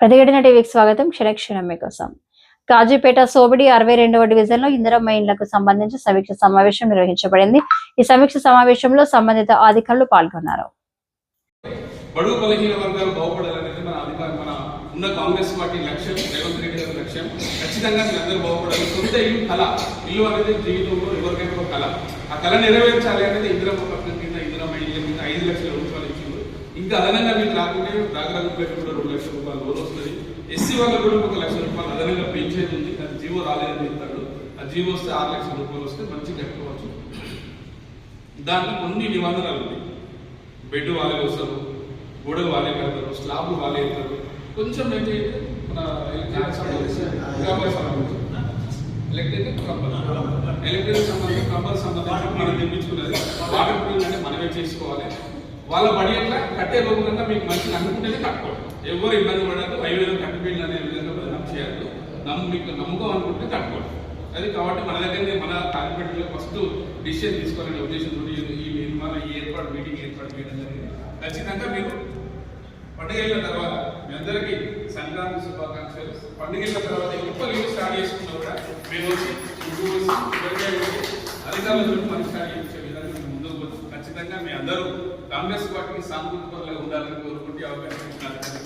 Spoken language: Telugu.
ప్రతిఘటన టీవీకి స్వాగతం. క్షణక్షణం మీకోసం. కాజీపేట సోబడి అరవై రెండవ డివిజన్లో ఇందిరమ్మ ఇండ్లకు సంబంధించి సమీక్ష సమావేశం నిర్వహించబడింది. ఈ సమీక్ష సమావేశంలో సంబంధిత అధికారులు పాల్గొన్నారు. బడుగు బలహీన వర్గాలు బాగుపడాలనేది మన అధికారం మన ఉన్న కాంగ్రెస్ పార్టీ లక్ష్యం రేవంత్ రెడ్డి గారి లక్ష్యం. ఖచ్చితంగా మీరందరూ బాగుపడాలి. సొంత ఇల్లు కళ. ఇల్లు అనేది జీవితంలో ఎవరికైనా ఒక కళ. ఆ కళ నెరవేర్చాలి అనేది ఇందిరమ్మ పథకం కింద ఇందిరమ్మ ఇల్లు కింద ఐదు లక్షలు ఇంకా అదనంగా మీరు రాకుంటే రాగరాజుపేట కూడా రెండు లక్షల రూపాయలు లోన్ వస్తుంది. ఎస్సీ వాళ్ళకు కూడా ఒక లక్ష రూపాయలు అదనంగా పెంచేది ఉంది. కానీ జీవో రాలేదని చెప్తాడు. ఆ జీవో వస్తే ఆరు లక్షల రూపాయలు వస్తే మంచిగా కట్టుకోవచ్చు. దాంట్లో కొన్ని నిబంధనలు ఉన్నాయి. బెడ్ వాళ్ళే వస్తారు గోడలు వాళ్ళే కడతారు స్లాబ్ వాళ్ళే వెళ్తారు కొంచెం అయితే మన ఎలక్ట్రిక్ సంబంధించి ఎలక్ట్రిక్ కంబర్ ఎలక్ట్రిక్ సంబంధించి కంబర్ సంబంధించి మనం తెప్పించుకున్నది. వాటర్ బిల్ అంటే మనమే చేసుకోవాలి. వాళ్ళ బడి ఎట్లా? కట్టే లోపల మీకు మంచిగా అనుకుంటేనే కట్టుకోవాలి. ఎవరు ఇబ్బంది పడద్దు వైవిధ్యం వేలు అనే విధంగా ప్రజలు చేయద్దు నమ్ము మీకు నమ్ముకో అనుకుంటే కట్టుకోవాలి అది కాబట్టి మన దగ్గరనే మన కార్పొరేట్లో ఫస్ట్ డిసిషన్ తీసుకోవాలనే ఉద్దేశంతో ఈ- ఈ ఈ ఏర్పాటు మీటింగ్ ఏర్పాటు చేయడం జరిగింది. ఖచ్చితంగా మీరు పండుగల తర్వాత మీ అందరికీ సంక్రాంతి శుభాకాంక్షలు. పండుగల తర్వాత ఎప్పుడు ఇల్లు స్టార్ట్ చేసుకున్నా కూడా మేము వచ్చి ఇంటికి వచ్చి కొబ్బరికాయ అధికారులతో స్టార్ట్ చేసే విధంగా ముందుకు ఖచ్చితంగా మీ అందరూ కాంగ్రెస్ పార్టీకి సానుకూల ఉండాలని కోరుకుంటే అవకాశం ఇచ్చినందుకు